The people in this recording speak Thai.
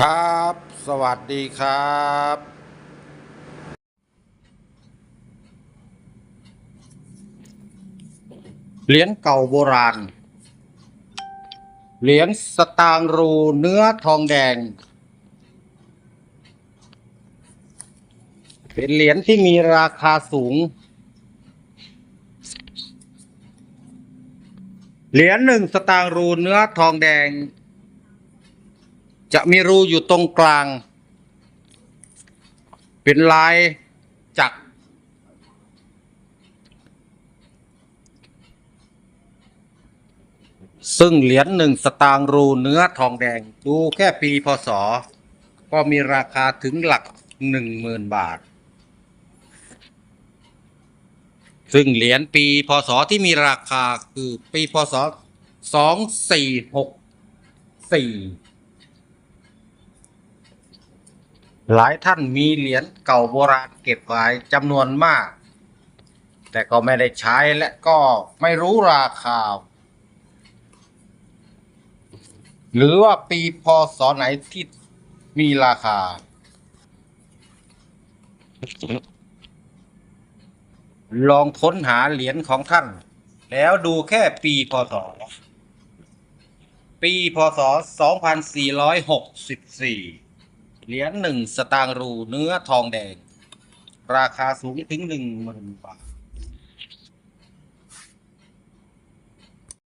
ครับ สวัสดีครับ เหรียญเก่าโบราณ เหรียญสตางรูเนื้อทองแดง เป็นเหรียญที่มีราคาสูง เหรียญหนึ่งสตางรูเนื้อทองแดง จะมีรูอยู่ตรงกลาง เป็นลายจักซึ่งเหรียญหนึ่งสตางค์รูเนื้อทองแดง ดูแค่ปีพศ ก็มีราคาถึงหลักหนึ่งหมื่นบาท ซึ่งเหรียญปีพศที่มีราคาคือปีพศสองสี่หกสี่ หลายท่านมีเหรียญเก่าโบราณเก็บไว้จำนวนมาก แต่ก็ไม่ได้ใช้และก็ไม่รู้ราคา หรือว่าปีพศไหนที่มีราคา ลองค้นหาเหรียญของท่าน แล้วดูแค่ปีพศ ปีพศ 2464 เหรียญหนึ่งสตางค์รูเนื้อทองแดง ราคาสูงถึงหนึ่งหมื่นบาท